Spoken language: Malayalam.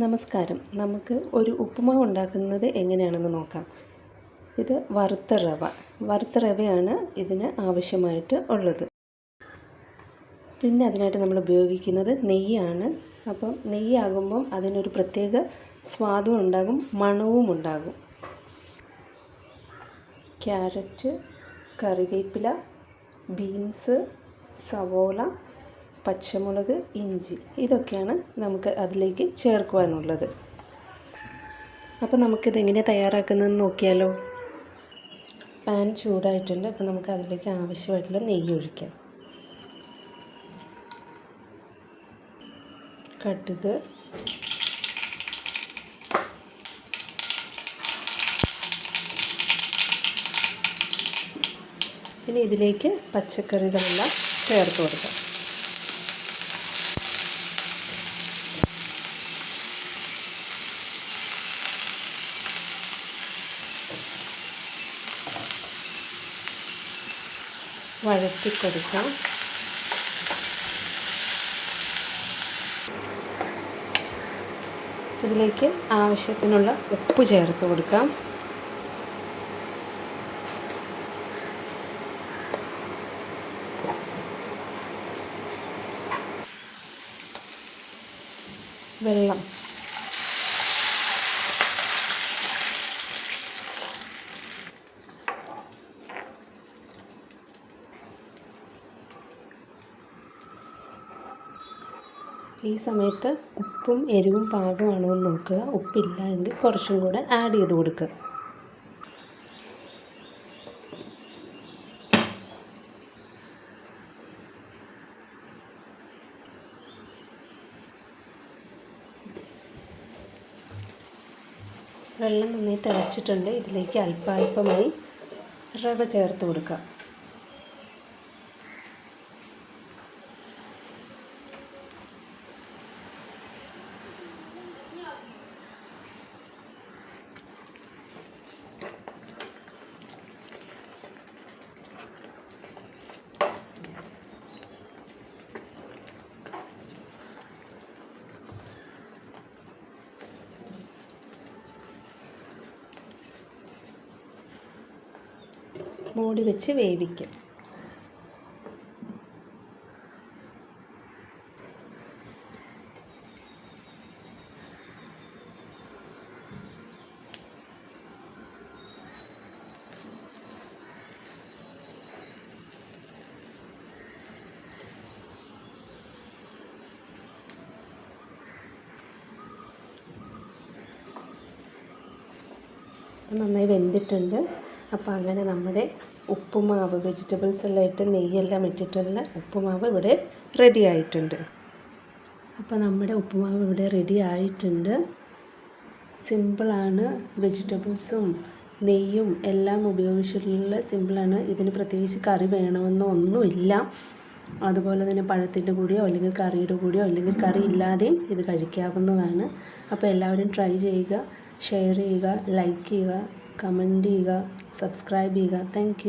നമസ്കാരം. നമുക്ക് ഒരു ഉപ്പുമാവ് ഉണ്ടാക്കുന്നത് എങ്ങനെയാണെന്ന് നോക്കാം. ഇത് വറുത്ത റവ. വറുത്ത റവയാണ് ഇതിന് ആവശ്യമായിട്ട് ഉള്ളത്. പിന്നെ അതിനായിട്ട് നമ്മൾ ഉപയോഗിക്കുന്നത് നെയ്യാണ്. അപ്പം നെയ്യാകുമ്പം അതിനൊരു പ്രത്യേക സ്വാദും ഉണ്ടാകും മണവും ഉണ്ടാകും. ക്യാരറ്റ് കറിവേപ്പില ബീൻസ് സവോള പച്ചമുളക് ഇഞ്ചി ഇതൊക്കെയാണ് നമുക്ക് അതിലേക്ക് ചേർക്കുവാനുള്ളത്. അപ്പോൾ നമുക്കിത് എങ്ങനെ തയ്യാറാക്കുന്നതെന്ന് നോക്കിയാലോ? പാൻ ചൂടായിട്ടുണ്ട്. അപ്പോൾ നമുക്ക് അതിലേക്ക് ആവശ്യമായിട്ടുള്ള നെയ്യ് ഒഴിക്കാം. കടുക്. ഇനി ഇതിലേക്ക് പച്ചക്കറികളെല്ലാം ചേർത്ത് കൊടുക്കാം. വഴറ്റി കൊടുക്കാം ഇതിലേക്ക് ആവശ്യത്തിനുള്ള ഉപ്പ് ചേർത്ത് കൊടുക്കാം. വെള്ളം. ഈ സമയത്ത് ഉപ്പും എരിവും പാകമാണോ എന്ന് നോക്കുക. ഉപ്പില്ല എങ്കിൽ കുറച്ചും കൂടെ ആഡ് ചെയ്ത് കൊടുക്കുക. വെള്ളം നന്നായി തിളച്ചിട്ടുണ്ട്. ഇതിലേക്ക് അല്പാൽപമായി റവ ചേർത്ത് കൊടുക്കുക. മൂടി വെച്ച് വേവിക്കും. നന്നായി വെന്തിട്ടുണ്ട്. അപ്പോൾ അങ്ങനെ നമ്മുടെ ഉപ്പുമാവ് വെജിറ്റബിൾസ് എല്ലാം ഇട്ട് നെയ്യെല്ലാം ഇട്ടിട്ടുള്ള ഉപ്പുമാവ് ഇവിടെ റെഡി ആയിട്ടുണ്ട്. അപ്പോൾ നമ്മുടെ ഉപ്പുമാവ് ഇവിടെ റെഡി ആയിട്ടുണ്ട്. സിമ്പിളാണ് വെജിറ്റബിൾസും നെയ്യും എല്ലാം ഉപയോഗിച്ചിട്ടുള്ള സിമ്പിളാണ് ഇതിന് പ്രത്യേകിച്ച് കറി വേണമെന്നോ ഒന്നുമില്ല. അതുപോലെ തന്നെ പഴത്തിന്റെ കൂടിയോ അല്ലെങ്കിൽ കറിയുടെ കൂടിയോ അല്ലെങ്കിൽ കറി ഇല്ലാതെയും ഇത് കഴിക്കാവുന്നതാണ്. അപ്പോൾ എല്ലാവരും ട്രൈ ചെയ്യുക ഷെയർ ചെയ്യുക ലൈക്ക് ചെയ്യുക. കമന്റ് ചെയ്യുക സബ്സ്ക്രൈബ് ചെയ്യുക താങ്ക്